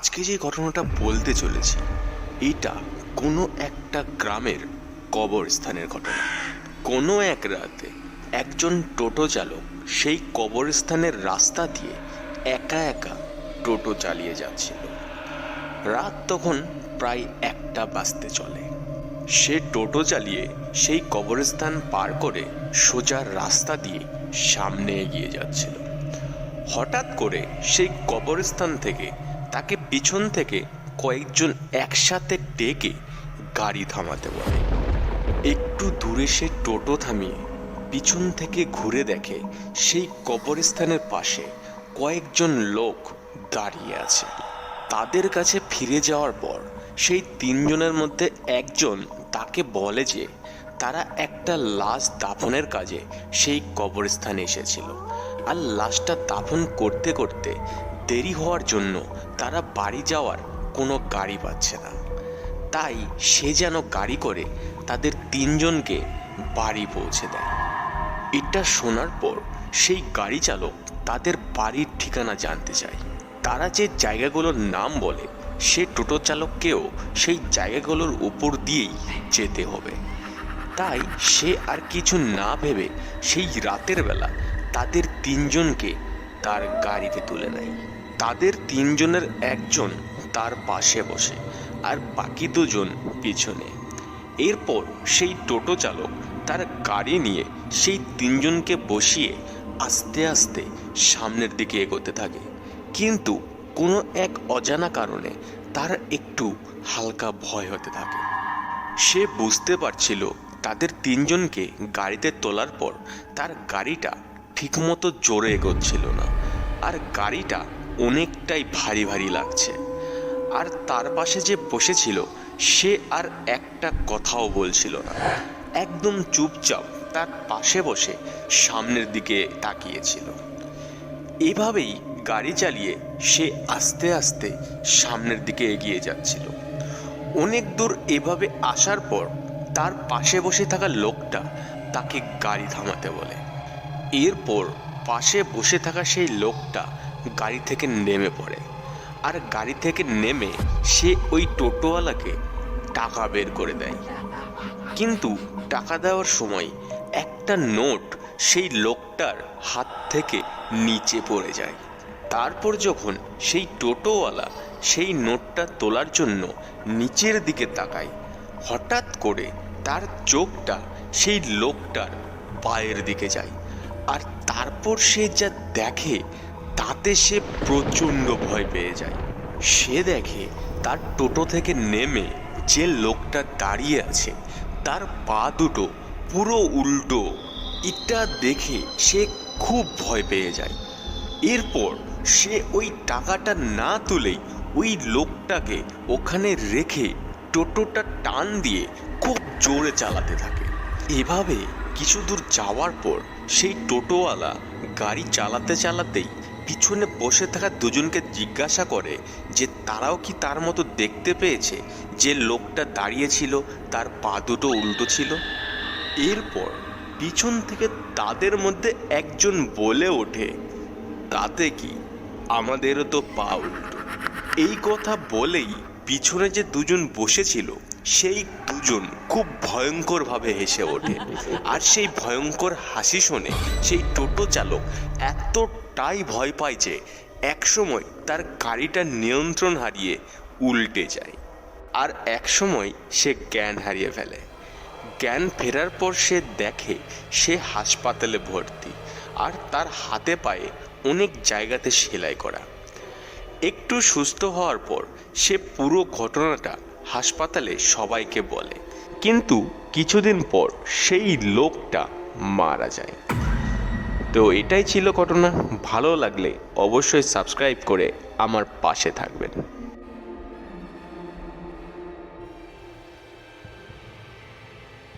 আজকে যে ঘটনাটা বলতে চলেছি, এটা কোনো একটা গ্রামের কবরস্থানের ঘটনা। কোনো এক রাতে একজন টোটো চালক সেই কবরস্থানের রাস্তা দিয়ে একা একা টোটো চালিয়ে যাচ্ছিল। রাত তখন প্রায় একটা বাজতে চলে। সে টোটো চালিয়ে সেই কবরস্থান পার করে সোজা রাস্তা দিয়ে সামনে এগিয়ে যাচ্ছিল। হঠাৎ করে সেই কবরস্থান থেকে তাকে পিছন থেকে কয়েকজন একসাথে ডেকে গাড়ি থামাতে বলে। একটু দূরে সে টোটো থামিয়ে পিছন থেকে ঘুরে দেখে সেই কবরস্থানের পাশে কয়েকজন লোক দাঁড়িয়ে আছে। তাদের কাছে ফিরে যাওয়ার পর সেই তিনজনের মধ্যে একজন তাকে বলে যে তারা একটা লাশ দাফনের কাজে সেই কবরস্থানে এসেছিল। আর লাশটা দাফন করতে করতে দেরি হওয়ার জন্য তারা বাড়ি যাওয়ার কোনো গাড়ি পাচ্ছে না। তাই সে যেন গাড়ি করে তাদের তিনজনকে বাড়ি পৌঁছে দেয়। এটা শোনার পর সেই গাড়ি চালক তাদের বাড়ির ঠিকানা জানতে চায়। তারা যে জায়গাগুলোর নাম বলে, সে টোটো চালককেও সেই জায়গাগুলোর উপর দিয়েই যেতে হবে। তাই সে আর কিছু না ভেবে সেই রাতের বেলা তাদের তিনজনকে তার গাড়িতে তুলে নেয়। তাদের তিনজনের একজন তার পাশে বসে আর বাকি দুজন পিছনে। এরপর সেই টোটো চালক তার গাড়ি নিয়ে সেই তিনজনকে বসিয়ে আস্তে আস্তে সামনের দিকে এগোতে থাকে। কিন্তু কোনো এক অজানা কারণে তার একটু হালকা ভয় হতে থাকে। সে বুঝতে পারছিল তাদের তিনজনকে গাড়িতে তোলার পর তার গাড়িটা ঠিকমতো জোরে এগোচ্ছিল না। আর গাড়িটা অনেকটাই ভারী ভারী লাগছে। আর তার পাশে যে বসেছিল, সে আর একটা কথাও বলছিল না। একদম চুপচাপ তার পাশে বসে সামনের দিকে তাকিয়েছিল। এভাবেই গাড়ি চালিয়ে সে আস্তে আস্তে সামনের দিকে এগিয়ে যাচ্ছিল। অনেক দূর এভাবে আসার পর তার পাশে বসে থাকা লোকটা তাকে গাড়ি থামাতে বলে। এরপর পাশে বসে থাকা সেই লোকটা গাড়ি থেকে নেমে পড়ে। আর গাড়ি থেকে নেমে সে ওই টোটোওয়ালাকে টাকা বের করে দেয়। কিন্তু টাকা দেওয়ার সময় একটা নোট সেই লোকটার হাত থেকে নিচে পড়ে যায়। তারপর যখন সেই টোটোওয়ালা সেই নোটটা তোলার জন্য নিচের দিকে তাকায়, হঠাৎ করে তার চোখটা সেই লোকটার পায়ের দিকে যায়। আর তারপর সে যা দেখে তাতে সে প্রচণ্ড ভয় পেয়ে যায়। সে দেখে তার টোটো থেকে নেমে যে লোকটা দাঁড়িয়ে আছে, তার পা দুটো পুরো উল্টো। এটা দেখে সে খুব ভয় পেয়ে যায়। এরপর সে ওই টাকাটা না তুলেই ওই লোকটাকে ওখানে রেখে টোটোটা টান দিয়ে খুব জোরে চালাতে থাকে। এভাবে কিছু দূর যাওয়ার পর সেই টোটোওয়ালা গাড়ি চালাতে চালাতেই পিছনে বসে থাকা দুজনকে জিজ্ঞাসা করে যে তারাও কি তার মতো দেখতে পেয়েছে যে লোকটা দাঁড়িয়েছিল তার পা দুটো উল্টো ছিল। এরপর পিছন থেকে তাদের মধ্যে একজন বলে ওঠে, তাতে কি? আমাদেরও তো পা উল্টো। এই কথা বলেই পিছনে যে দুজন বসেছিল সেই দুজন খুব ভয়ঙ্করভাবে হেসে ওঠে। আর সেই ভয়ঙ্কর হাসি শুনে সেই টোটো চালক এতটাই ভয় পায় যে একসময় তার গাড়িটা নিয়ন্ত্রণ হারিয়ে উল্টে যায়। আর একসময় সে জ্ঞান হারিয়ে ফেলে। জ্ঞান ফেরার পর সে দেখে সে হাসপাতালে ভর্তি আর তার হাতে পায়ে অনেক জায়গাতে সেলাই করা। একটু সুস্থ হওয়ার পর সে পুরো ঘটনাটা হাসপাতালে সবাইকে বলে। কিন্তু কিছুদিন পর সেই লোকটা মারা যায়। তো এটাই ছিল ঘটনা। ভালো লাগলে অবশ্যই সাবস্ক্রাইব করে আমার পাশে থাকবেন।